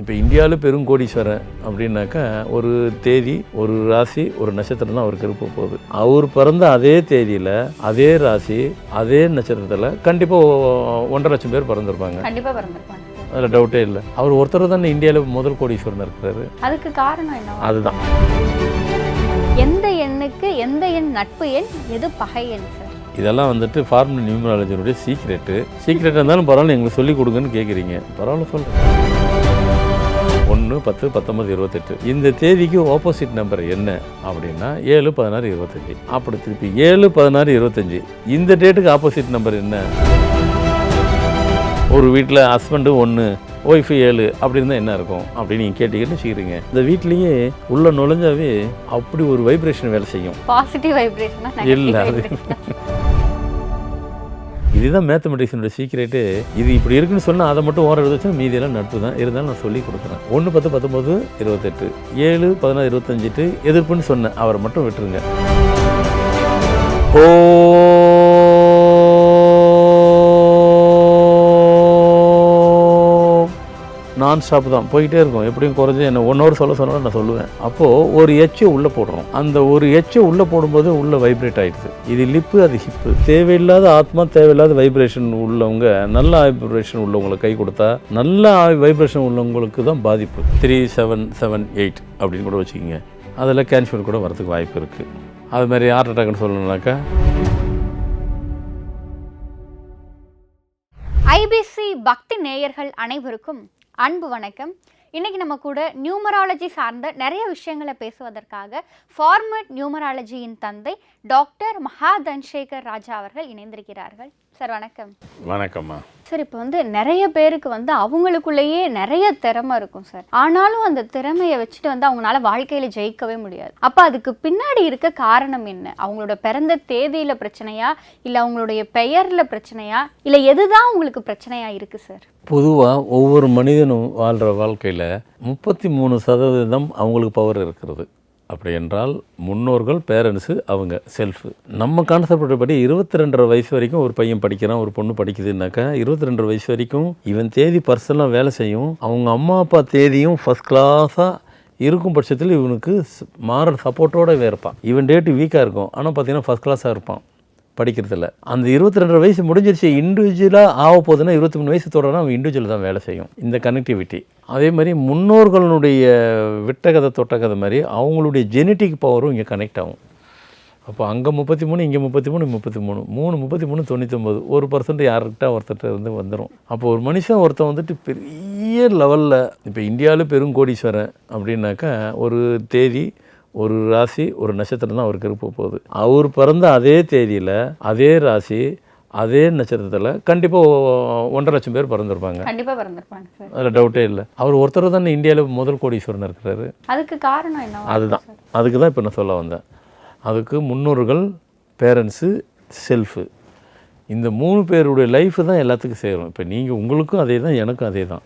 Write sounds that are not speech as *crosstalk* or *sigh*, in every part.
இப்போ இந்தியாவில் பெருங்கோடீஸ்வரன் அப்படின்னாக்கா ஒரு தேதி ஒரு ராசி ஒரு நட்சத்திரம் தான் அவருக்கு இருக்க போகுது. அவர் பிறந்த அதே தேதியில் அதே ராசி அதே நட்சத்திரத்தில் கண்டிப்பாக ஒன்றரை லட்சம் பேர் பிறந்திருப்பாங்க. கண்டிப்பா பிறந்திருப்பாங்க. அதில் டவுட்டே இல்லை. அவர் ஒருத்தர் தான் இந்தியாவில் முதல் கோடீஸ்வரன் இருக்கிறாரு. அதுக்கு காரணம் என்ன? அதுதான். எந்த எண்ணுக்கு எந்த எண் நட்பு எண் எது பகை எண் சார்? இதெல்லாம் வந்துட்டு ஃபார்முலா நியூமராலஜினுடைய சீக்ரெட்டு சீக்ரெட் இருந்தாலும் பரவாயில்ல எங்களுக்கு சொல்லி கொடுங்கன்னு கேட்குறீங்க. பரவாயில்ல சொல்கிறேன் ஒன்று பத்து பத்தொன்பது இருபத்தெட்டு. இந்த தேதிக்கு ஆப்போசிட் நம்பர் என்ன அப்படின்னா ஏழு பதினாறு இருபத்தஞ்சி. அப்படி திருப்பி ஏழு பதினாறு இருபத்தஞ்சி. இந்த டேட்டுக்கு ஆப்போசிட் நம்பர் என்ன? ஒரு வீட்டில் ஹஸ்பண்டு ஒன்று ஒய்ஃபு ஏழு அப்படி இருந்தால் என்ன இருக்கும்? அப்படின்னு நீங்கள் கேட்டீங்கன்னு வச்சுக்கிறீங்க. இந்த வீட்லேயே உள்ள நுழைஞ்சாவே அப்படி ஒரு வைப்ரேஷன் வேலை செய்யும். பாசிட்டிவ் வைப்ரேஷனா இல்லை அது இதுதான் மேத்தமெட்டிக்ஸினுடைய சீக்ரெட்டு இது இப்படி இருக்குன்னு சொன்னால் அதை மட்டும் ஓரம் எழுத வச்சா மீதியெல்லாம் நட்பு தான். இருந்தாலும் நான் சொல்லி கொடுக்குறேன். ஒன்று பத்து பத்தொம்போது இருபத்தெட்டு. ஏழு பதினாறு இருபத்தஞ்சிட்டு எதிர்ப்புன்னு சொன்னேன். அவரை மட்டும் விட்டுருங்க. ஓ நான் ஸ்டாப் தான். போயிட்டே இருக்கும். எப்படியும் குறைஞ்சி என்ன ஒன் ஹவர் சொல்ல சொன்னாலும் நான் சொல்லுவேன். அப்போது ஒரு எச்சை உள்ளே போடுறோம். அந்த ஒரு எச்சை உள்ளே போடும்போது உள்ளே வைப்ரேட் ஆகிடுது இது லிப்பு அது ஹிப்பு தேவையில்லாத ஆத்மா தேவையில்லாத வைப்ரேஷன் உள்ளவங்க நல்ல வைப்ரேஷன் உள்ளவங்களை கை கொடுத்தா நல்ல வைப்ரேஷன் உள்ளவங்களுக்கு தான் பாதிப்பு. த்ரீ செவன் செவன் எயிட் அப்படின்னு கூட வச்சுக்கிங்க. அதில் கேன்சர் கூட வரதுக்கு வாய்ப்பு இருக்குது அது மாதிரி ஹார்ட் அட்டாக்னு சொல்லணும்னாக்கா. ஐபிசி பக்தி நேயர்கள் அனைவருக்கும் அன்பு வணக்கம். இன்றைக்கி நம்ம கூட நியூமராலஜி சார்ந்த நிறைய விஷயங்களை பேசுவதற்காக ஃபார்மட் நியூமராலஜியின் தந்தை டாக்டர் மகா தன்சேகர் ராஜா அவர்கள் இணைந்திருக்கிறார்கள். சார் வணக்கம். வணக்கம்மா. சார் இப்போ வந்து நிறைய பேருக்கு வந்து அவங்களுக்குள்ளேயே நிறைய திறமை இருக்கும் சார். ஆனாலும் அந்த திறமையை வச்சுட்டு வந்து அவங்களால வாழ்க்கையில ஜெயிக்கவே முடியாது. அப்போ அதுக்கு பின்னாடி இருக்க காரணம் என்ன? அவங்களோட பிறந்த தேதியில பிரச்சனையா? இல்லை அவங்களுடைய பெயர்ல பிரச்சனையா? இல்லை எதுதான் உங்களுக்கு பிரச்சனையா இருக்கு சார்? பொதுவாக ஒவ்வொரு மனிதனும் வாழ்கிற வாழ்க்கையில் முப்பத்தி மூணு சதவீதம் அவங்களுக்கு பவர் இருக்கிறது. அப்படி என்றால் முன்னோர்கள் பேரண்ட்ஸு அவங்க செல்ஃபு நம்ம கான்செப்ட் படி இருபத்தி ரெண்டரை வயசு வரைக்கும் ஒரு பையன் படிக்கிறான் ஒரு பொண்ணு படிக்குதுன்னாக்கா இருபத்தி ரெண்டு வயசு வரைக்கும் இவன் தேதி பர்சனலாக வேலை செய்யும். அவங்க அம்மா அப்பா தேதியும் ஃபஸ்ட் கிளாஸாக இருக்கும் பட்சத்தில் இவனுக்கு மாற சப்போர்ட்டோட இருப்பான். இவன் டேட்டு வீக்காக இருக்கும். ஆனால் பார்த்தீங்கன்னா ஃபஸ்ட் கிளாஸாக இருப்பான். படிக்கிறதில்ல. அந்த இருபத்தி ரெண்டு வயசு முடிஞ்சிருச்சு இண்டிவிஜுவலாக ஆக போகுதுன்னா இருபத்தி மூணு வயசு தொடரனா அவன் இண்டிவிஜுவல் தான் வேலை செய்யும். இந்த கனெக்டிவிட்டி அதே மாதிரி முன்னோர்களுடைய விட்டகதை தொட்டகதை தொட்ட கதை மாதிரி அவங்களுடைய ஜெனட்டிக் பவரும் இங்கே கனெக்ட் ஆகும். அப்போ அங்கே முப்பத்தி மூணு இங்கே முப்பத்தி மூணு முப்பத்தி மூணு மூணு முப்பத்தி மூணு தொண்ணூத்தொம்பது ஒரு பர்சன்ட் யார்கிட்ட ஒருத்தர்கிட்ட இருந்து வந்துடும் அப்போ ஒரு மனுஷன் ஒருத்தன் வந்துட்டு பெரிய லெவலில் இப்போ இந்தியாவில் பெருங்கோடீஸ்வரன் அப்படின்னாக்கா ஒரு தேதி ஒரு ராசி ஒரு நட்சத்திரம் தான் அவருக்கு இருக்க போகுது. அவர் பிறந்த அதே தேதியில் அதே ராசி அதே நட்சத்திரத்தில் கண்டிப்பாக ஒன்றரை லட்சம் பேர் பிறந்திருப்பாங்க. கண்டிப்பா பிறந்திருப்பாங்க சார். அதில் டவுட்டே இல்லை. அவர் ஒருத்தர் தானே இந்தியாவில் முதல் கோடீஸ்வரன் இருக்கிறாரு. அதுக்கு காரணம் என்ன அதுதான். அதுக்கு தான் இப்போ நான் சொல்ல வந்தேன். அதுக்கு முன்னோர்கள் பேரண்ட்ஸு செல்ஃபு இந்த மூணு பேருடைய லைஃபு தான் எல்லாத்துக்கும் சேரும். இப்போ நீங்கள் உங்களுக்கும் அதே தான் எனக்கும் அதே தான்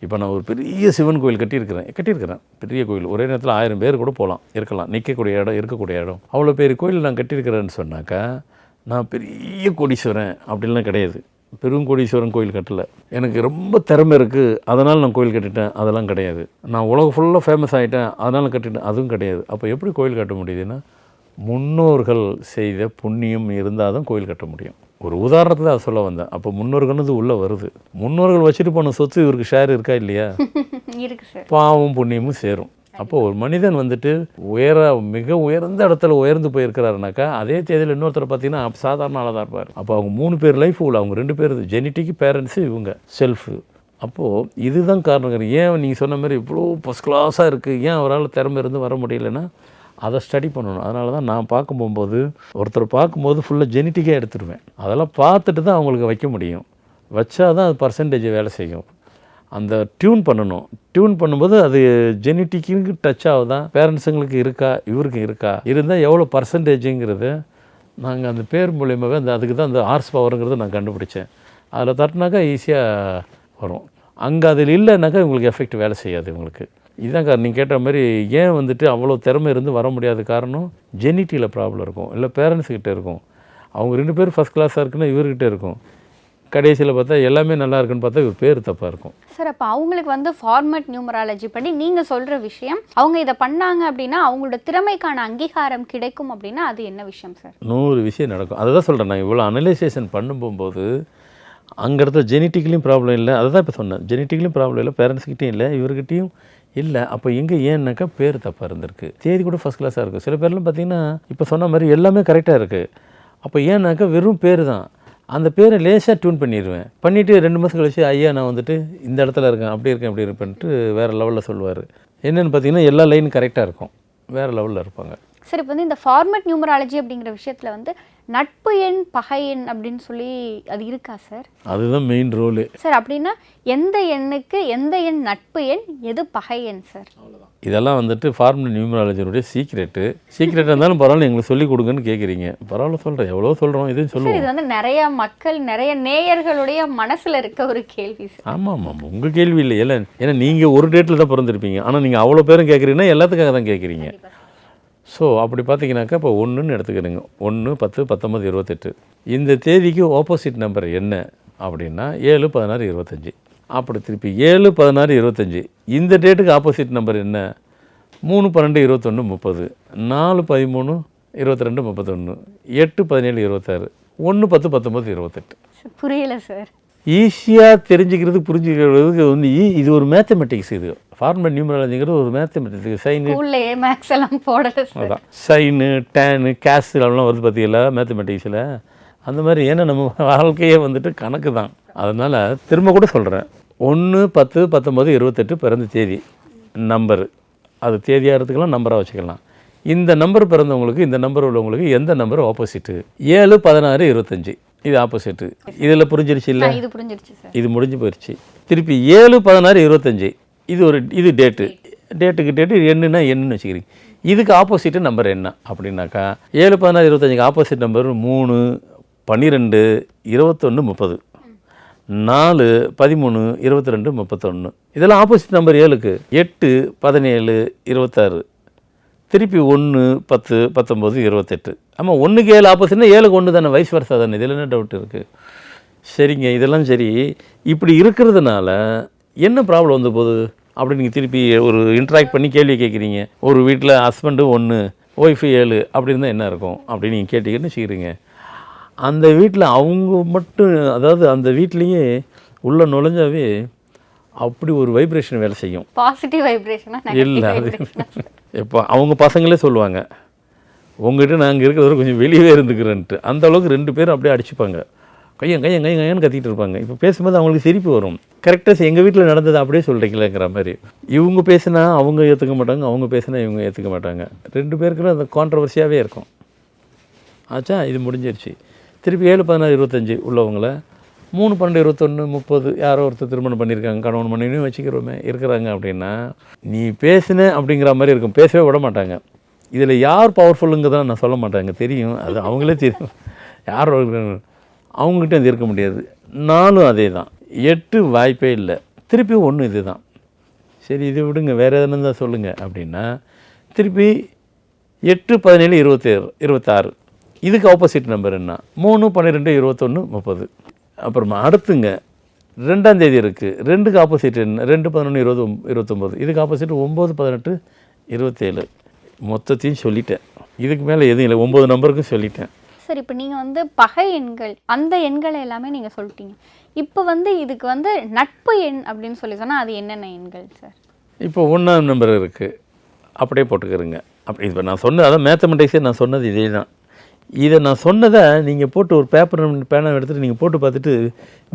இப்போ நான் ஒரு பெரிய சிவன் கோயில் கட்டியிருக்கிறேன் கட்டியிருக்கிறேன். பெரிய கோயில். ஒரே நேரத்தில் ஆயிரம் பேர் கூட போகலாம் இருக்கலாம். நிற்கக்கூடிய இடம் இருக்கக்கூடிய இடம். அவ்வளோ பெரிய கோயில் நான் கட்டியிருக்கிறேன்னு சொன்னாக்கா நான் பெரிய கோடீஸ்வரன் அப்படின்லாம் கிடையாது. பெருங்கோடீஸ்வரன் கோயில் கட்டலை. எனக்கு ரொம்ப திறமை இருக்குது அதனால் நான் கோயில் கட்டிட்டேன். அதெல்லாம் கிடையாது. நான் உலகம் ஃபுல்லாக ஃபேமஸ் ஆகிட்டேன் அதனால் கட்டிட்டேன். அதுவும் கிடையாது. அப்போ எப்படி கோயில் கட்ட முடியுதுன்னா முன்னோர்கள் செய்த புண்ணியம் இருந்தால் தான் கோயில் கட்ட முடியும். ஒரு உதாரணத்தில் அதை சொல்ல வந்தேன். அப்போ முன்னோர்கள்னு உள்ளே வருது. முன்னோர்கள் வச்சுட்டு போன சொத்து இவருக்கு ஷேர் இருக்கா இல்லையா? *laughs* பாவம் புண்ணியமும் சேரும். அப்போ ஒரு மனிதன் வந்துட்டு உயர மிக உயர்ந்த இடத்துல உயர்ந்து போயிருக்கிறாருனாக்கா அதே தேதியில் இன்னொருத்தர் பார்த்தீங்கன்னா சாதாரண ஆளாக தான் இருப்பார். அப்போ அவங்க மூணு பேர் லைஃப் உள்ள அவங்க ரெண்டு பேர் ஜெனட்டிக் பேரண்ட்ஸு இவங்க செல்ஃபு அப்போது இதுதான் காரணம். ஏன் நீங்கள் சொன்ன மாதிரி இவ்வளோ ஃபஸ்ட் கிளாஸாக இருக்குது ஏன் அவரால் திறமை இருந்து வர முடியலன்னா அதை ஸ்டடி பண்ணணும். அதனால தான் நான் பார்க்க போகும்போது ஒருத்தர் பார்க்கும்போது ஃபுல்லாக ஜெனட்டிக்காக எடுத்துருவேன். அதெல்லாம் பார்த்துட்டு தான் அவங்களுக்கு வைக்க முடியும். வச்சா தான் அது பர்சன்டேஜ் வேலை செய்யும். அந்த டியூன் பண்ணணும். டியூன் பண்ணும்போது அது ஜெனட்டிக்கு டச் ஆகுதான். பேரண்ட்ஸுங்களுக்கு இருக்கா? இவருக்கு இருக்கா? இருந்தால் எவ்வளோ பர்சன்டேஜுங்கிறது நாங்கள் அந்த பேர் மூலியமாகவே அந்த அதுக்கு தான் அந்த ஹார்ஸ் பவருங்கிறத நான் கண்டுபிடிச்சேன். அதில் தட்டினாக்கா ஈஸியாக வரும். அங்கே அதில் இல்லைனாக்கா உங்களுக்கு எஃபெக்ட் வேலை செய்யாது உங்களுக்கு இதுதான் காரணம் நீங்கள் கேட்ட மாதிரி ஏன் வந்துட்டு அவ்வளோ திறமை இருந்து வர முடியாத காரணம்? ஜெனிட்டியில் ப்ராப்ளம் இருக்கும். இல்லை பேரண்ட்ஸ்கிட்ட இருக்கும். அவங்க ரெண்டு பேரும் ஃபஸ்ட் கிளாஸாக இருக்குன்னா இவர்கிட்ட இருக்கும். கடைசியில் பார்த்தா எல்லாமே நல்லா இருக்குன்னு பார்த்தா இவர் பேர் தப்பாக இருக்கும். சார் அப்போ அவங்களுக்கு வந்து ஃபார்மட் நியூமராலஜி படி நீங்கள் சொல்கிற விஷயம் அவங்க இதை பண்ணாங்க அப்படின்னா அவங்களோட திறமைக்கான அங்கீகாரம் கிடைக்கும் அப்படின்னா அது என்ன விஷயம் சார்? நூறு விஷயம் நடக்கும். அதை தான் சொல்கிறேன் நான் இவ்வளோ அனலைசேஷன் பண்ணும்போது அங்கே இடத்துல ஜெனட்டிக்கலையும் ப்ராப்ளம் இல்லை. அதை தான் இப்போ சொன்னேன். ஜெனட்டிக்கலையும் ப்ராப்ளம் இல்லை. பேரண்ட்ஸ்கிட்டையும் இல்லை. இவர்கிட்டையும் இல்லை. அப்போ எங்கே ஏன்னாக்கா பேர் தப்பாக இருந்திருக்கு. தேதி கூட ஃபஸ்ட் கிளாஸாக இருக்கும் சில பேர்லாம் பார்த்தீங்கன்னா இப்போ சொன்ன மாதிரி எல்லாமே கரெக்டாக இருக்குது அப்போ ஏன்னாக்கா வெறும் பேர் தான். அந்த பேரை லேசாக டியூன் பண்ணிடுவேன் பண்ணிவிட்டு ரெண்டு மாதம் கழிச்சு ஐயா நான் வந்துட்டு இந்த இடத்துல இருக்கேன். அப்படி இருக்கேன் அப்படி இருப்பேன்ட்டு வேறு லெவலில் சொல்லுவார். என்னென்னு பார்த்தீங்கன்னா எல்லா லைனும் கரெக்டாக இருக்கும். வேறு லெவலில் இருப்பாங்க. சார் இப்போ வந்து இந்த ஃபார்மட் நியூமராலஜி அப்படிங்கிற விஷயத்தில் வந்து நட்பு எண் பகை எண் அப்படின்னு சொல்லி அது இருக்கா சார் அதுதான் மெயின் ரோலு சார் அப்படின்னா எந்த எண்ணுக்கு எந்த எண் நட்பு எண் எது பகை எண் சார் இதெல்லாம் வந்துட்டு ஃபார்முலா நியூமராலஜியோடைய சீக்ரெட்டு சீக்ரெட் இருந்தாலும் பரவாயில்ல எங்களுக்கு சொல்லிக் கொடுங்கன்னு கேட்குறீங்க பரவாயில்ல சொல்கிறேன் எவ்வளோ சொல்கிறோம் இதுன்னு சார் இது சொல்லுவோம். வந்து நிறைய மக்கள் நிறைய நேயர்களுடைய மனசுல இருக்க ஒரு கேள்வி சார் ஆமாம் ஆமாம். உங்கள் கேள்வி இல்லை இல்லை. ஏன்னா நீங்கள் ஒரு டேட்டில் தான் பிறந்திருப்பீங்க. ஆனால் நீங்கள் அவ்வளோ பேரும் கேட்குறீங்கன்னா எல்லாத்துக்காக தான் கேட்குறீங்க ஸோ அப்படி பார்த்தீங்கன்னாக்கா இப்போ ஒன்றுன்னு எடுத்துக்கிறீங்க. ஒன்று பத்து பத்தொம்பது இருபத்தெட்டு. இந்த தேதிக்கு ஆப்போசிட் நம்பர் என்ன அப்படின்னா ஏழு பதினாறு இருபத்தஞ்சி. அப்படி திருப்பி ஏழு பதினாறு இருபத்தஞ்சி. இந்த டேட்டுக்கு ஆப்போசிட் நம்பர் என்ன? மூணு பன்னெண்டு இருபத்தொன்று முப்பது. நாலு பதிமூணு இருபத்தி ரெண்டு முப்பத்தொன்று எட்டு பதினேழு இருபத்தாறு. ஒன்று பத்து பத்தொம்பது இருபத்தெட்டு. புரியல சார். ஈஸியாக தெரிஞ்சுக்கிறது புரிஞ்சுக்கிறதுக்கு வந்து இது ஒரு மேத்தமெட்டிக்ஸ் இது. ஃபார்மல் நியூமராலஜிங்கிறது ஒரு மேத்தமெட்டிக்ஸ் சைனு மேக்ஸ் எல்லாம் போடல அதான். சைனு டேனு கேஸ் எல்லாம் வருது பார்த்தீங்களா மேத்தமெட்டிக்ஸில் அந்த மாதிரி ஏன்னா நம்ம வாழ்க்கையே வந்துட்டு கணக்கு தான். அதனால் திரும்ப கூட சொல்கிறேன் ஒன்று பத்து பத்தொம்பது இருபத்தெட்டு பிறந்த தேதி. நம்பரு அது தேதியாக நம்பராக வச்சுக்கலாம். இந்த நம்பர் பிறந்தவங்களுக்கு இந்த நம்பர் உள்ளவங்களுக்கு எந்த நம்பர் ஆப்போசிட்டு ஏழு பதினாறு இருபத்தஞ்சி. இது ஆப்போசிட்டு இதில் புரிஞ்சிருச்சு இல்லை? இது புரிஞ்சிருச்சு சார் இது முடிஞ்சு போயிடுச்சு திருப்பி ஏழு பதினாறு இருபத்தஞ்சி. இது ஒரு இது டேட்டு டேட்டுக்கு டேட்டு என்னன்னா என்னன்னு வச்சுக்கிறீங்க. இதுக்கு ஆப்போசிட்டு நம்பர் என்ன? அப்படின்னாக்கா ஏழு பதினாறு இருபத்தஞ்சுக்கு ஆப்போசிட் நம்பர் மூணு பன்னிரெண்டு இருபத்தொன்று முப்பது. நாலு பதிமூணு இருபத்தி ரெண்டு முப்பத்தொன்று இதெல்லாம் ஆப்போசிட் நம்பர் ஏழுக்கு. எட்டு பதினேழு இருபத்தாறு. திருப்பி ஒன்று பத்து பத்தொம்போது இருபத்தெட்டு. ஆமாம் ஒன்றுக்கு ஏழு ஆப்போசிட்னா ஏழுக்கு ஒன்று தானே வயசு வருஷம் தானே. இதில் என்ன டவுட் இருக்குது சரிங்க இதெல்லாம் சரி. இப்படி இருக்கிறதுனால என்ன ப்ராப்ளம் வந்து போகுது? அப்படி நீங்கள் திருப்பி ஒரு இன்ட்ராக்ட் பண்ணி கேள்வி கேட்குறீங்க. ஒரு வீட்டில் ஹஸ்பண்டு ஒன்று ஒய்ஃபு ஏழு அப்படி இருந்தால் என்ன இருக்கும்? அப்படின்னு நீங்கள் கேட்டீங்கன்னு வச்சுக்கிறீங்க. அந்த வீட்டில் அவங்க மட்டும் அதாவது அந்த வீட்லேயே உள்ளே நுழைஞ்சாவே அப்படி ஒரு வைப்ரேஷன் வேலை செய்யும். பாசிட்டிவ் வைப்ரேஷனா இல்லை அது இப்போ அவங்க பசங்களே சொல்லுவாங்க உங்ககிட்ட நாங்கள் இருக்கிறத கொஞ்சம் வெளியவே இருந்துக்கிறேன்ட்டு. அந்த அளவுக்கு ரெண்டு பேரும் அப்படியே அடிச்சுப்பாங்க. கையன் கையன் கையன் கையன்னு கத்திட்டு இருப்பாங்க. இப்போ பேசும்போது அவங்களுக்கு சிரிப்பு வரும். கரெக்டாக எங்கள் வீட்டில் நடந்தது அப்படியே சொல்கிறீங்களேங்கிற மாதிரி. இவங்க பேசினா அவங்க ஏற்றுக்க மாட்டாங்க அவங்க பேசினா இவங்க ஏற்றுக்க மாட்டாங்க. ரெண்டு பேருக்குள்ள அந்த கான்ட்ரவர்சியாகவே இருக்கும். ஆச்சா இது முடிஞ்சிருச்சு. திருப்பி ஏழு பதினாறு இருபத்தஞ்சி உள்ளவங்கள மூணு பன்னெண்டு இருபத்தொன்று முப்பது யாரோ ஒருத்தர் திருமணம் பண்ணியிருக்காங்க கணவன் மனைவியும் வச்சுக்கிறோமே இருக்கிறாங்க அப்படின்னா நீ பேசுன அப்படிங்கிற மாதிரி இருக்கும். பேசவே விட மாட்டாங்க. இதில் யார் பவர்ஃபுல்லுங்கிறத நான் சொல்ல மாட்டாங்க. தெரியும். அது அவங்களே தெரியும். யார் அவங்ககிட்ட அது இருக்க முடியாது. நாலும் அதே தான் எட்டு வாய்ப்பே இல்லை. திருப்பி ஒன்று இது தான் சரி இது விடுங்க. வேறு எதுனா தான் சொல்லுங்கள் அப்படின்னா திருப்பி எட்டு பதினேழு இருபத்தேழு இருபத்தாறு. இதுக்கு ஆப்போசிட் நம்பர் என்ன? மூணு பன்னிரெண்டு இருபத்தொன்று முப்பது. அப்புறமா அடுத்துங்க ரெண்டாம் தேதி இருக்குது ரெண்டுக்கு ஆப்போசிட் என்ன? ரெண்டு பதினொன்று இருபது இருபத்தொம்போது. இதுக்கு ஆப்போசிட் ஒம்பது பதினெட்டு இருபத்தேழு. மொத்தத்தையும் சொல்லிட்டேன். இதுக்கு மேலே எதுவும் இல்லை. ஒம்பது நம்பருக்கும் சொல்லிட்டேன். சார் இப்போ நீங்கள் வந்து பகை எண்கள் அந்த எண்களை எல்லாமே நீங்கள் சொல்லிட்டீங்க. இப்போ வந்து இதுக்கு வந்து நட்பு எண் அப்படின்னு சொல்லி சொன்னால் அது என்னென்ன எண்கள் சார்? இப்போ ஒன்றாம் நம்பர் இருக்குது அப்படியே போட்டுக்கிறங்க அப்படி இப்போ நான் சொன்னது அதான் மேத்தமெட்டிக்ஸே நான் சொன்னது இதே தான் இதை நான் சொன்னதை நீங்கள் போட்டு ஒரு பேப்பர் பேனா எடுத்துகிட்டு நீங்கள் போட்டு பார்த்துட்டு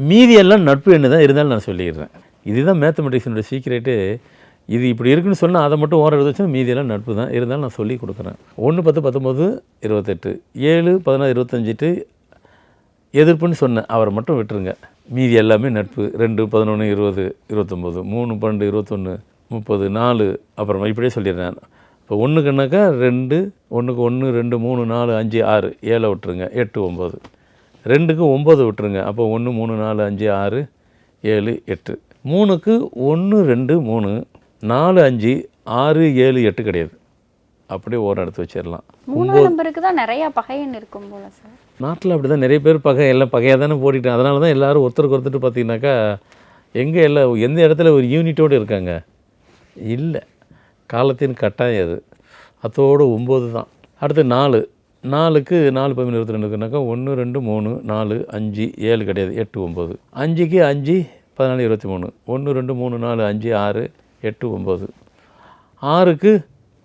மீதியெல்லாம் நட்பு என்ன தான் இருந்தாலும் நான் சொல்லிடுறேன். இதுதான் மேத்தமெட்டிக்ஸினுடைய சீக்ரெட்டு இது இப்படி இருக்குன்னு சொன்னால் அதை மட்டும் ஓரம் எடுத்து வச்சா மீதியெல்லாம் நட்பு தான். இருந்தாலும் நான் சொல்லி கொடுக்குறேன். ஒன்று பத்து பத்தொம்போது இருபத்தெட்டு. ஏழு பதினாறு இருபத்தஞ்சிட்டு எதிர்ப்புன்னு சொன்னேன். அவரை மட்டும் விட்டுருங்க. மீதி எல்லாமே நட்பு. ரெண்டு பதினொன்று இருபது இருபத்தொம்போது மூணு பன்னெண்டு இருபத்தொன்று முப்பது நாலு. அப்புறமா இப்படியே சொல்லிடுறேன். இப்போ ஒன்றுக்குனாக்கா ரெண்டு ஒன்றுக்கு ஒன்று ரெண்டு மூணு நாலு அஞ்சு ஆறு. ஏழை விட்டுருங்க எட்டு ஒம்பது. ரெண்டுக்கு ஒம்பது விட்டுருங்க அப்போ ஒன்று மூணு நாலு அஞ்சு ஆறு ஏழு எட்டு. மூணுக்கு ஒன்று ரெண்டு மூணு நாலு அஞ்சு ஆறு ஏழு எட்டு கிடையாது. அப்படியே ஓரம் எடுத்து வச்சிடலாம். நம்பருக்கு தான் நிறைய பகையன் இருக்கும் போல சார். நாட்டில் அப்படி தான் நிறைய பேர் பகை எல்லாம் பகையாக தானே போட்டிட்டேன் அதனால தான் எல்லாரும் ஒருத்தருக்கு ஒருத்தர் பார்த்தீங்கன்னாக்கா எங்கே எல்லாம் எந்த இடத்துல ஒரு யூனிட்டோடு இருக்காங்க? இல்லை. காலத்தின் கட்டாயம் அது. அத்தோடு ஒம்பது தான். அடுத்து நாலு. நாலுக்கு நாலு பதிமூணு இருபத்தி ரெண்டுக்குனாக்கா ஒன்று ரெண்டு மூணு நாலு அஞ்சு ஏழு கிடையாது. எட்டு ஒம்பது. அஞ்சுக்கு அஞ்சு பதினாலு இருபத்தி மூணு. ஒன்று ரெண்டு மூணு நாலு அஞ்சு ஆறு எட்டு ஒம்பது. ஆறுக்கு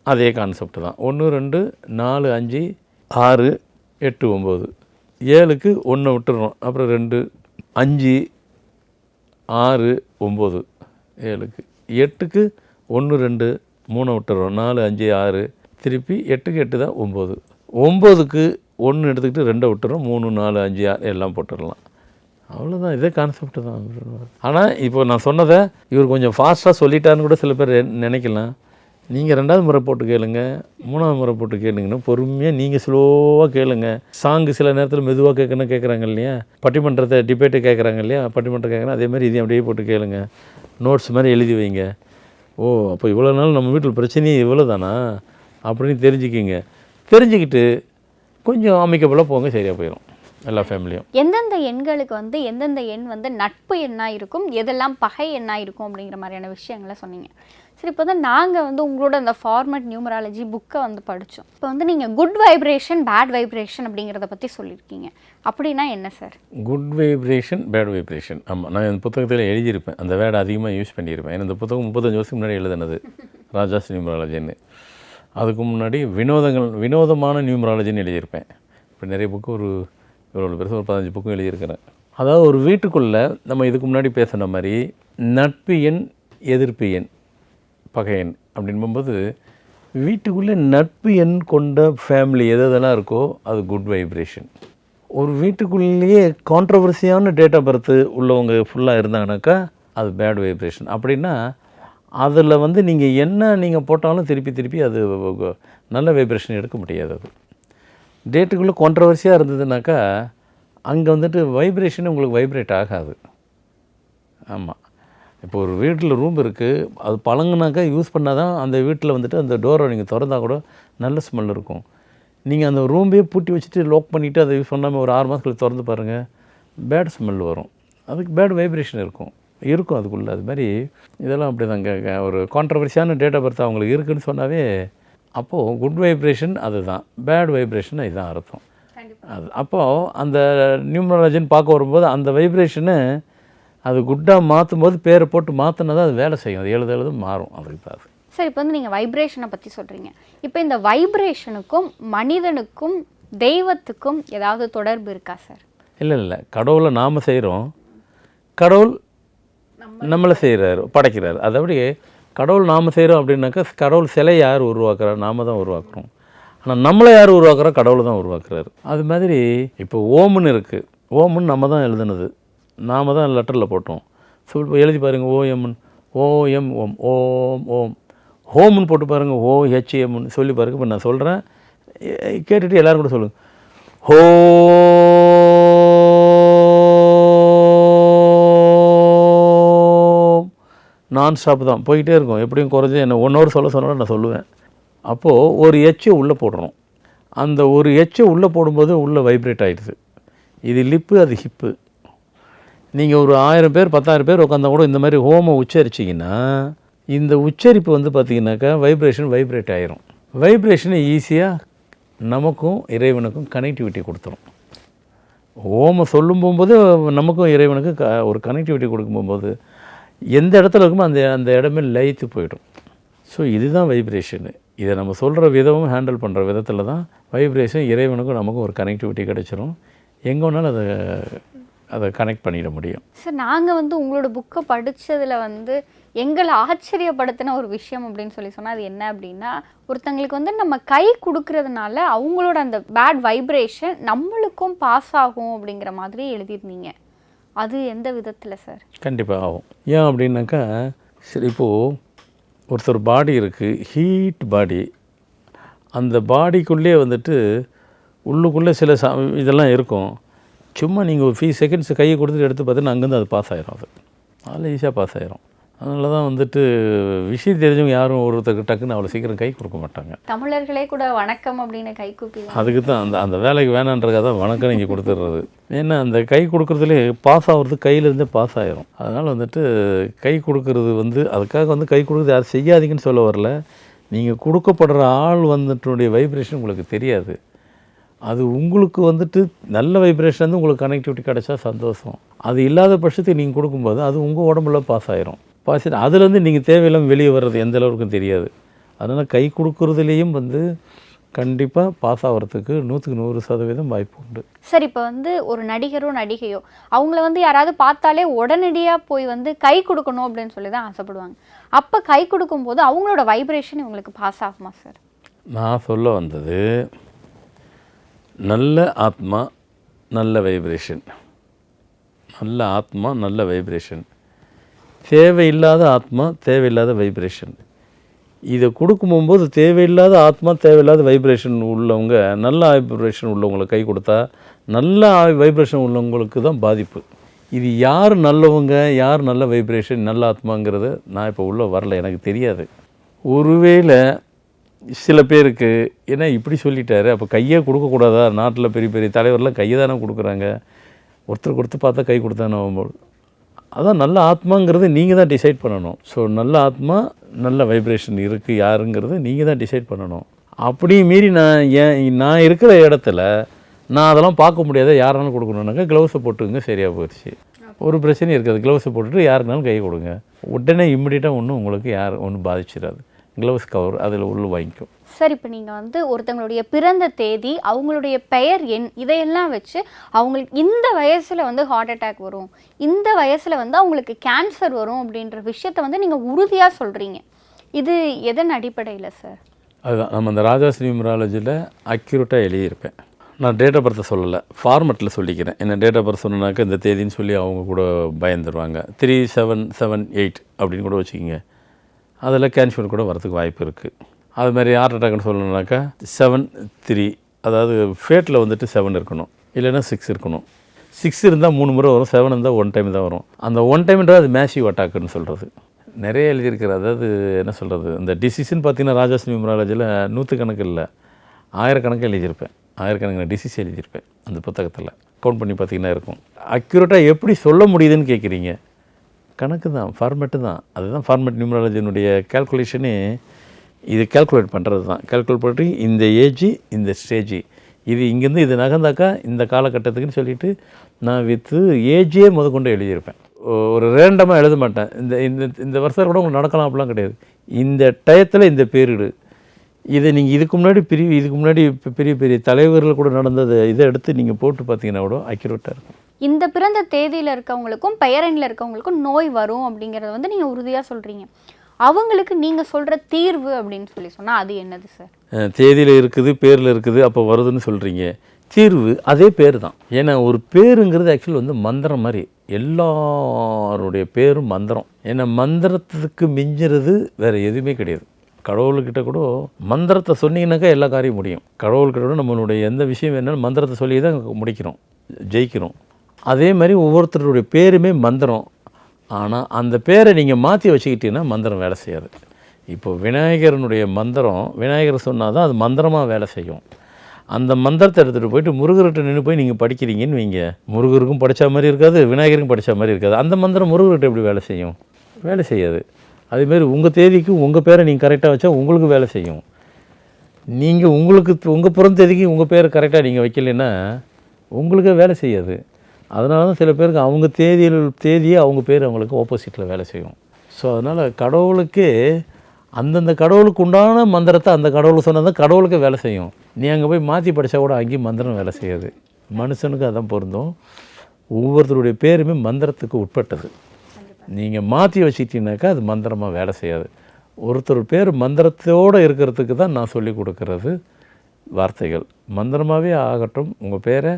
அதே கான்செப்ட் தான். ஒன்று ரெண்டு நாலு அஞ்சு ஆறு எட்டு ஒம்பது. ஏழுக்கு ஒன்று விட்டுறோம் அப்புறம் ரெண்டு அஞ்சு ஆறு ஒம்பது. ஏழுக்கு. எட்டுக்கு ஒன்று ரெண்டு மூணை விட்டுறோம். நாலு அஞ்சு ஆறு. திருப்பி எட்டுக்கு எட்டு தான் ஒம்பது ஒம்போதுக்கு ஒன்று எடுத்துக்கிட்டு ரெண்டை விட்டுறோம். மூணு நாலு அஞ்சு ஆறு எல்லாம் போட்டுடலாம். அவ்வளோதான் இதே கான்செப்ட் தான். ஆனால் இப்போ நான் சொன்னதை இவர் கொஞ்சம் ஃபாஸ்ட்டாக சொல்லிட்டாருன்னு கூட சில பேர் நினைக்கலாம். நீங்கள் ரெண்டாவது முறை போட்டு கேளுங்க. மூணாவது முறை போட்டு கேளுங்கன்னா பொறுமையாக நீங்கள் ஸ்லோவாக கேளுங்க. சாங்கு சில நேரத்தில் மெதுவாக கேட்கணும் கேட்குறாங்க இல்லையா? பட்டிமன்றத்தை டிபேட்டு கேட்குறாங்க இல்லையா? பட்டிமன்றம் கேட்குறேன் அதே மாதிரி இதையும் அப்படியே போட்டு கேளுங்க. நோட்ஸ் மாதிரி எழுதி வைங்க. ஓ அப்போ இவ்வளோ நாள் நம்ம வீட்டில் பிரச்சனையே இவ்வளோ தானா அப்படின்னு தெரிஞ்சுக்கிங்க. தெரிஞ்சுக்கிட்டு கொஞ்சம் அமைக்கப்போல் போங்க சரியாக போயிடும் எல்லா ஃபேமிலியும் எந்தெந்த எண்களுக்கு வந்து எந்தெந்த எண் வந்து நட்பு எண்ணா இருக்கும் எதெல்லாம் பகை எண்ணா இருக்கும் அப்படிங்கிற மாதிரியான விஷயங்களை சொன்னீங்க. சரி இப்போ வந்து நாங்கள் வந்து உங்களோட அந்த ஃபார்மட் நியூமராலஜி புக்கை வந்து படித்தோம் இப்போ வந்து நீங்கள் குட் வைப்ரேஷன் பேட் வைப்ரேஷன் அப்படிங்கிறத பற்றி சொல்லியிருக்கீங்க. அப்படின்னா என்ன sir good vibration bad vibration ஆமாம் நான் இந்த புத்தகத்தில் எழுதியிருப்பேன். அந்த வேர்டை அதிகமாக யூஸ் பண்ணியிருப்பேன். ஏன்னா இந்த புத்தகம் முப்பத்தஞ்சு வருஷத்துக்கு முன்னாடி எழுதுனது. *laughs* ராஜாஸ் நியூமராலஜின்னு அதுக்கு முன்னாடி வினோதங்கள் வினோதமான நியூமராலஜின்னு எழுதியிருப்பேன். இப்போ நிறைய புக்கு ஒரு இவ்வளோ பெருசாக ஒரு பதினஞ்சு புக்கும் எழுதியிருக்கிறேன். அதாவது ஒரு வீட்டுக்குள்ளே நம்ம இதுக்கு முன்னாடி பேசின மாதிரி நட்பு எண் எதிர்ப்பு எண் பகையன் அப்படின்போது வீட்டுக்குள்ளே நட்பு எண் கொண்ட ஃபேமிலி எது எதெல்லாம் இருக்கோ அது குட் வைப்ரேஷன் ஒரு வீட்டுக்குள்ளேயே கான்ட்ரவர்சியான டேட் ஆஃப் பர்த் உள்ளவங்க ஃபுல்லாக இருந்தாங்கனாக்கா அது பேட் வைப்ரேஷன் அப்படின்னா அதில் வந்து நீங்கள் என்ன நீங்கள் போட்டாலும் திருப்பி திருப்பி அது நல்ல வைப்ரேஷன் எடுக்க முடியாது அது. டேட்டுக்குள்ளே கான்ட்ரவர்சியாக இருந்ததுனாக்கா அங்கே வந்துட்டு வைப்ரேஷன் உங்களுக்கு வைப்ரேட் ஆகாது. ஆமாம் இப்போ ஒரு வீட்டில் ரூம் இருக்குது அது பழங்குனாக்கா யூஸ் பண்ணால் தான் அந்த வீட்டில் வந்துட்டு அந்த டோரை நீங்கள் திறந்தால் கூட நல்ல ஸ்மெல் இருக்கும். நீங்கள் அந்த ரூம்பே பூட்டி வச்சுட்டு லாக் பண்ணிவிட்டு அதை யூஸ் பண்ணாமல் ஒரு ஆறு மாதத்துக்கு திறந்து பாருங்கள் பேட் ஸ்மெல் வரும். அதுக்கு பேட் வைப்ரேஷன் இருக்கும். இருக்கும் அதுக்குள்ளே. அது மாதிரி இதெல்லாம் அப்படி தாங்க ஒரு கான்ட்ரவர்சியான டேட் ஆஃப் பர்த் அவங்களுக்கு இருக்குதுன்னு சொன்னாவே அப்போது குட் வைப்ரேஷன் அதுதான். பேட் வைப்ரேஷன் இதுதான் அர்த்தம். அது அப்போது அந்த நியூமராலஜின்னு பார்க்க வரும்போது அந்த வைப்ரேஷனை அது குட்டாக மாற்றும் போது பேரை போட்டு மாற்றினா தான் அது வேலை செய்யும். அது எழுத எழுத மாறும். அதுக்கு அது. சார் இப்போ வந்து நீங்கள் வைப்ரேஷனை பற்றி சொல்கிறீங்க இப்போ இந்த வைப்ரேஷனுக்கும் மனிதனுக்கும் தெய்வத்துக்கும் ஏதாவது தொடர்பு இருக்கா சார்? இல்லை இல்லை கடவுளை நாம் செய்கிறோம் கடவுள் நம்மளை செய்கிறாரு படைக்கிறாரு. அதபடி கடவுள் நாம் செய்கிறோம் அப்படின்னாக்கா கடவுள் சிலை யார் உருவாக்குறாரு? நாம தான் உருவாக்குறோம். ஆனால் நம்மளை யார் உருவாக்குறா கடவுள் தான் உருவாக்குறாரு. அது மாதிரி இப்போ ஓம்னு இருக்குது ஓம்னு நம்ம தான் எழுதுனது. நாம தான் லெட்டரில் போட்டோம். ஸோ இப்போ எழுதி பாருங்கள் ஓஎம்னு. ஓஎம் ஓம் ஓம் ஓம். ஹோம்னு போட்டு பாருங்கள் ஓ ஹெச்எம்னு சொல்லி பாருங்க இப்போ நான் சொல்கிறேன் கேட்டுட்டு எல்லோரும் கூட சொல்லுங்கள் ஹோ நான் ஸ்டாப் தான். போயிட்டே இருக்கும். எப்படியும் குறைஞ்சி என்ன ஒன் ஹவர் சொல்ல சொன்னாலும் நான் சொல்லுவேன். அப்போது ஒரு எச்சை உள்ளே போடுறோம் அந்த ஒரு எச்சை உள்ளே போடும்போது உள்ளே வைப்ரேட் ஆகிடுது இது லிப்பு அது ஹிப்பு நீங்கள் ஒரு ஆயிரம் பேர் பத்தாயிரம் பேர் உட்காந்தா கூட இந்த மாதிரி ஹோமம் உச்சரிச்சிங்கன்னா இந்த உச்சரிப்பு வந்து பார்த்திங்கனாக்கா வைப்ரேஷன் வைப்ரேட் ஆயிரும். வைப்ரேஷனை ஈஸியாக நமக்கும் இறைவனுக்கும் கனெக்டிவிட்டி கொடுத்துரும். ஓமம் சொல்லும் போகும்போது நமக்கும் இறைவனுக்கு க ஒரு கனெக்டிவிட்டி கொடுக்கும்போது எந்த இடத்துல இருக்குமோ அந்த அந்த இடமே லயித்து போயிடும். ஸோ இதுதான் வைப்ரேஷனு இதை நம்ம சொல்கிற விதமும் ஹேண்டில் பண்ணுற விதத்தில் தான் வைப்ரேஷன் இறைவனுக்கும் நமக்கும் ஒரு கனெக்டிவிட்டி கிடைச்சிரும். எங்கே வேணாலும் அதை அதை கனெக்ட் பண்ணிட முடியும். சார் நாங்கள் வந்து உங்களோட புக்கை படித்ததில் வந்து எங்களை ஆச்சரியப்படுத்தின ஒரு விஷயம் அப்படின்னு சொல்லி சொன்னால் அது என்ன அப்படின்னா ஒருத்தங்களுக்கு வந்து நம்ம கை கொடுக்கறதுனால அவங்களோட அந்த பேட் வைப்ரேஷன் நம்மளுக்கும் பாஸ் ஆகும் அப்படிங்கிற மாதிரி எழுதியிருந்தீங்க. அது எந்த விதத்தில் சார்? கண்டிப்பாக ஆகும். ஏன் அப்படின்னாக்கா சரி இப்போது ஒருத்தர் பாடி இருக்குது ஹீட் பாடி அந்த பாடிக்குள்ளேயே வந்துட்டு உள்ளுக்குள்ளே சில சா இதெல்லாம் இருக்கும். சும்மா நீங்கள் ஒரு ஃபியூ செகண்ட்ஸ் கையை கொடுத்துட்டு எடுத்து பார்த்தீங்கன்னா அங்கேருந்து அது பாஸ் ஆயிரும் அது. அதில் ஈஸியாக பாஸ் ஆயிரும். அதனால தான் வந்துட்டு விஷயம் தெரிஞ்சவங்க யாரும் ஒருத்தருக்கு டக்குன்னு அவ்வளோ சீக்கிரம் கை கொடுக்க மாட்டாங்க. தமிழர்களே கூட வணக்கம் அப்படின்னு கை கூப்பி அதுக்கு தான் அந்த அந்த வேலைக்கு வேணான்றதுக்காக தான் வணக்கம் நீங்கள் கொடுத்துட்றது ஏன்னா அந்த கை கொடுக்குறதுலே பாஸ் ஆகிறது கையிலேருந்தே பாஸ் ஆயிரும். அதனால் வந்துட்டு கை கொடுக்கறது வந்து அதுக்காக வந்து கை கொடுக்குறது யாரும் செய்யாதீங்கன்னு சொல்ல வரல. நீங்கள் கொடுக்கப்படுற ஆள் வந்துட்டுடைய வைப்ரேஷன் உங்களுக்கு தெரியாது. அது உங்களுக்கு வந்துட்டு நல்ல வைப்ரேஷன் வந்து உங்களுக்கு கனெக்டிவிட்டி கிடைச்சா சந்தோஷம். அது இல்லாத பட்சத்துக்கு நீங்கள் கொடுக்கும்போது அது உங்கள் உடம்புல பாஸ் ஆயிரும். ஆகி அதுலேருந்து நீங்கள் தேவையில்லாமல் வெளியே வர்றது எந்த அளவுக்கும் தெரியாது. அதனால் கை கொடுக்குறதுலேயும் வந்து கண்டிப்பாக பாஸ் ஆகிறதுக்கு நூற்றுக்கு நூறு சதவீதம் வாய்ப்பு உண்டு. சார் இப்போ வந்து ஒரு நடிகரோ நடிகையோ அவங்கள வந்து யாராவது பார்த்தாலே உடனடியாக போய் வந்து கை கொடுக்கணும் அப்படின்னு சொல்லி தான் ஆசைப்படுவாங்க. அப்போ கை கொடுக்கும்போது அவங்களோட வைப்ரேஷன் இவங்களுக்கு பாஸ் ஆகுமா சார்? நான் சொல்ல வந்தது நல்ல ஆத்மா நல்ல வைப்ரேஷன் நல்ல ஆத்மா நல்ல வைப்ரேஷன் தேவையில்லாத ஆத்மா தேவையில்லாத வைப்ரேஷன் இதை கொடுக்கும்போது தேவையில்லாத ஆத்மா தேவையில்லாத வைப்ரேஷன் உள்ளவங்க நல்ல வைப்ரேஷன் உள்ளவங்களை கை கொடுத்தா நல்ல வைப்ரேஷன் உள்ளவங்களுக்கு தான் பாதிப்பு. இது யார் நல்லவங்க யார் நல்ல வைப்ரேஷன் நல்ல ஆத்மாங்கிறது நான் இப்போ உள்ளே வரல எனக்கு தெரியாது. ஒருவேளை சில பேருக்கு ஏன்னா இப்படி சொல்லிட்டாரு அப்போ கையே கொடுக்கக்கூடாதா நாட்டில் பெரிய பெரிய தலைவர்லாம் கையை தானே கொடுக்குறாங்க. ஒருத்தர் கொடுத்து பார்த்தா கை கொடுத்தானே அதான் நல்ல ஆத்மாங்கிறது நீங்கள் தான் டிசைட் பண்ணணும். ஸோ நல்ல ஆத்மா நல்ல வைப்ரேஷன் இருக்குது யாருங்கிறது நீங்கள் தான் டிசைட் பண்ணணும். அப்படி மீறி நான் ஏன் நான் இருக்கிற இடத்துல நான் அதெல்லாம் பார்க்க முடியாத யாராலும் கொடுக்கணுன்னாக்கா க்ளவுஸை போட்டுங்க சரியாக போயிடுச்சு. ஒரு பிரச்சனையும் இருக்காது. க்ளவுஸை போட்டுட்டு யாருனாலும் கை கொடுங்க. உடனே இம்மிடியட்டாக ஒன்றும் உங்களுக்கு யார் ஒன்றும் பாதிச்சிடாது. க்ளவுஸ் கவர் அதில் உள்ள வாங்கிக்கும். சார் இப்போ நீங்கள் வந்து ஒருத்தங்களுடைய பிறந்த தேதி அவங்களுடைய பெயர் எண் இதையெல்லாம் வச்சு அவங்களுக்கு இந்த வயசில் வந்து ஹார்ட் அட்டாக் வரும். இந்த வயசில் வந்து அவங்களுக்கு கேன்சர் வரும் அப்படின்ற விஷயத்த வந்து நீங்கள் உறுதியாக சொல்கிறீங்க இது எதன் அடிப்படையில் சார்? அதுதான். நம்ம அந்த ராஜாஸ்ரீ நியூமராலஜியில் அக்யூரேட்டாக எழுதியிருப்பேன். நான் டேட் ஆஃப் பர்த்தை சொல்லலை. ஃபார்மெட்டில் சொல்லிக்கிறேன். என்ன டேட் ஆஃப் பர்த் சொன்னாக்கா இந்த தேதின்னு சொல்லி அவங்க கூட பயந்துருவாங்க. த்ரீ செவன் செவன் எயிட் அப்படின்னு கூட வச்சுக்கிங்க. அதில் கேன்சர் கூட வரதுக்கு வாய்ப்பு இருக்குது அது மாதிரி ஹார்ட் அட்டாக்னு சொல்லணுன்னாக்கா செவன் த்ரீ அதாவது ஃபேட்டில் வந்துட்டு செவன் இருக்கணும். இல்லைன்னா சிக்ஸ் இருக்கணும். சிக்ஸ் இருந்தால் மூணு முறை வரும் செவன் இருந்தால் ஒன் டைம் தான் வரும். அந்த ஒன் டைம்ன்றது அது மேசிவ் அட்டாக்குன்னு சொல்கிறது நிறைய எழுதியிருக்கிற அதாவது என்ன சொல்கிறது இந்த டிசிஷன் பார்த்தீங்கன்னா ராஜாஸ் நியூமராலஜியில் நூற்றுக்கணக்கு இல்லை. ஆயிரக்கணக்கு எழுதியிருப்பேன். ஆயிரக்கணக்கான டிசீஸ் எழுதியிருப்பேன் அந்த புத்தகத்தில். கவுண்ட் பண்ணி பார்த்தீங்கன்னா இருக்கும். அக்யூரேட்டாக எப்படி சொல்ல முடியுதுன்னு கேட்குறீங்க? கணக்கு தான் ஃபார்மேட்டு தான். அதுதான் ஃபார்மேட் நியூமராலஜினுடைய கேல்குலேஷனே இது கேல்குலேட் பண்ணுறது தான். கேல்குலேட் பண்ணி இந்த ஏஜி இந்த ஸ்டேஜி இது இங்கேருந்து இது நகர்ந்தாக்கா இந்த காலகட்டத்துக்குன்னு சொல்லிட்டு நான் வித்து ஏஜே முதற்கொண்டு எழுதியிருப்பேன். ஒரு ரேண்டமாக எழுத மாட்டேன். இந்த இந்த இந்த வருஷம் கூட உங்களுக்கு நடக்கலாம் அப்படிலாம் கிடையாது. இந்த டயத்தில் இந்த பீரியடு இதை நீங்கள் இதுக்கு முன்னாடி பெரிய இதுக்கு முன்னாடி பெரிய பெரிய தலைவர்கள் கூட நடந்ததை இதை எடுத்து நீங்கள் போட்டு பார்த்தீங்கன்னா கூட அக்யூரேட்டாக இருக்கும். இந்த பிறந்த தேதியில் இருக்கவங்களுக்கும் பெயரெண்ணில் இருக்கவங்களுக்கும் நோய் வரும் அப்படிங்கிறத வந்து நீங்கள் உறுதியாக சொல்கிறீங்க அவங்களுக்கு நீங்கள் சொல்கிற தீர்வு அப்படின்னு சொல்லி சொன்னால் அது என்னது சார்? தேதியில் இருக்குது பேரில் இருக்குது அப்போ வருதுன்னு சொல்கிறீங்க தீர்வு அதே பேர் தான் ஏன்னா ஒரு பேருங்கிறது ஆக்சுவலி வந்து மந்திரம் மாதிரி. எல்லாருடைய பேரும் மந்திரம். ஏன்னா மந்திரத்துக்கு மிஞ்சுறது வேறு எதுவுமே கிடையாது. கடவுள்கிட்ட கூட மந்திரத்தை சொன்னீங்கன்னாக்கா எல்லா காரியம் முடியும். கடவுள்கிட்ட கூட நம்மளுடைய எந்த விஷயம் வேணாலும் மந்திரத்தை சொல்லி தான் முடிக்கிறோம் ஜெயிக்கிறோம். அதே மாதிரி ஒவ்வொருத்தருடைய பேருமே மந்திரம். ஆனால் அந்த பேரை நீங்கள் மாற்றி வச்சுக்கிட்டீங்கன்னா மந்திரம் வேலை செய்யாது. இப்போ விநாயகரனுடைய மந்திரம் விநாயகர் சொன்னால் தான் அது மந்திரமாக வேலை செய்யும். அந்த மந்திரத்தை எடுத்துகிட்டு போயிட்டு முருகர்கிட்ட நின்று போய் நீங்கள் படிக்கிறீங்கன்னு வைங்க. முருகருக்கும் படித்த மாதிரி இருக்காது விநாயகருக்கும் படித்த மாதிரி இருக்காது. அந்த மந்திரம் முருகர்கிட்ட எப்படி வேலை செய்யும்? வேலை செய்யாது. அதேமாரி உங்கள் தேதிக்கு உங்கள் பேரை நீங்கள் கரெக்டாக வச்சா உங்களுக்கு வேலை செய்யும். நீங்கள் உங்களுக்கு உங்கள் பிறந்த தேதிக்கு உங்கள் பேரை கரெக்டாக நீங்கள் வைக்கலைன்னா உங்களுக்கே வேலை செய்யாது. அதனால தான் சில பேருக்கு அவங்க தேதியில் தேதியே அவங்க பேர் அவங்களுக்கு ஆப்போசிட்டில் வேலை செய்யும். ஸோ அதனால் கடவுளுக்கு அந்தந்த கடவுளுக்கு உண்டான மந்திரத்தை அந்த கடவுள் சொன்னால் தான் வேலை செய்யும். நீ அங்கே போய் மாற்றி படித்தா கூட அங்கேயும் மந்திரம் வேலை செய்யாது. மனுஷனுக்கு அதான் பொருந்தும். ஒவ்வொருத்தருடைய பேருமே மந்திரத்துக்கு உட்பட்டது. நீங்கள் மாற்றி வச்சிட்டீங்கனாக்கா அது மந்திரமாக வேலை செய்யாது. ஒருத்தர் பேர் மந்திரத்தோடு இருக்கிறதுக்கு தான் நான் சொல்லி கொடுக்கறது வார்த்தைகள். மந்திரமாகவே ஆகட்டும். உங்கள் பேரை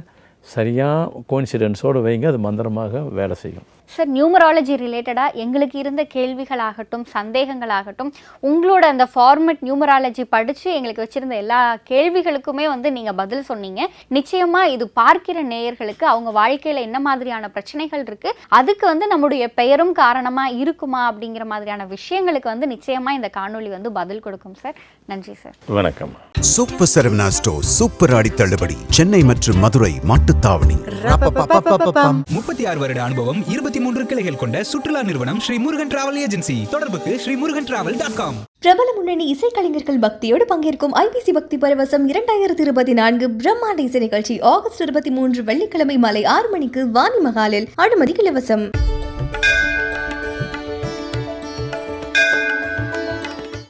சரியாக கோன்சிடென்ஸோடு வைங்க அது மந்திரமாக வேலை செய்யும். சார் நியூமராலஜி ரிலேட்டடாக எங்களுக்கு இருந்த கேள்விகளாகட்டும் சந்தேகங்களாகட்டும் உங்களோட அந்த ஃபார்மெட் நியூமராலஜி படித்து எங்களுக்கு வச்சுருந்த எல்லா கேள்விகளுக்குமே வந்து நீங்கள் பதில் சொன்னீங்க. நிச்சயமாக இது பார்க்கிற நேயர்களுக்கு அவங்க வாழ்க்கையில் என்ன மாதிரியான பிரச்சனைகள் இருக்குது அதுக்கு வந்து நம்முடைய பெயரும் காரணமாக இருக்குமா அப்படிங்கிற மாதிரியான விஷயங்களுக்கு வந்து நிச்சயமாக இந்த காணொளி வந்து பதில் கொடுக்கும் சார் நன்றி சார் வணக்கம். சூப்பர் சரவணா ஸ்டோர் சூப்பர் ஆடி தள்ளுபடி சென்னை மற்றும் மதுரை மாட்டுத்தாவணி. முப்பத்தி ஆறு வருட அனுபவம் இருபத்தி மூன்று கிளைகள் கொண்ட சுற்றுலா நிறுவனம் ஸ்ரீ முருகன் டிராவல் ஏஜென்சி. தொடர்புக்கு Sri Murugan travel dot com. பிரபல முன்னணி இசைக்கலைஞர்கள் பக்தியோடு பங்கேற்கும் ஐபிசி பக்தி பரவசம் இரண்டாயிரத்தி இருபத்தி நான்கு பிரம்மாண்ட இசை நிகழ்ச்சி ஆகஸ்ட் இருபத்தி மூன்று வெள்ளிக்கிழமை மாலை ஆறு மணிக்கு வாணி மகாலில் அனுமதி இலவசம்.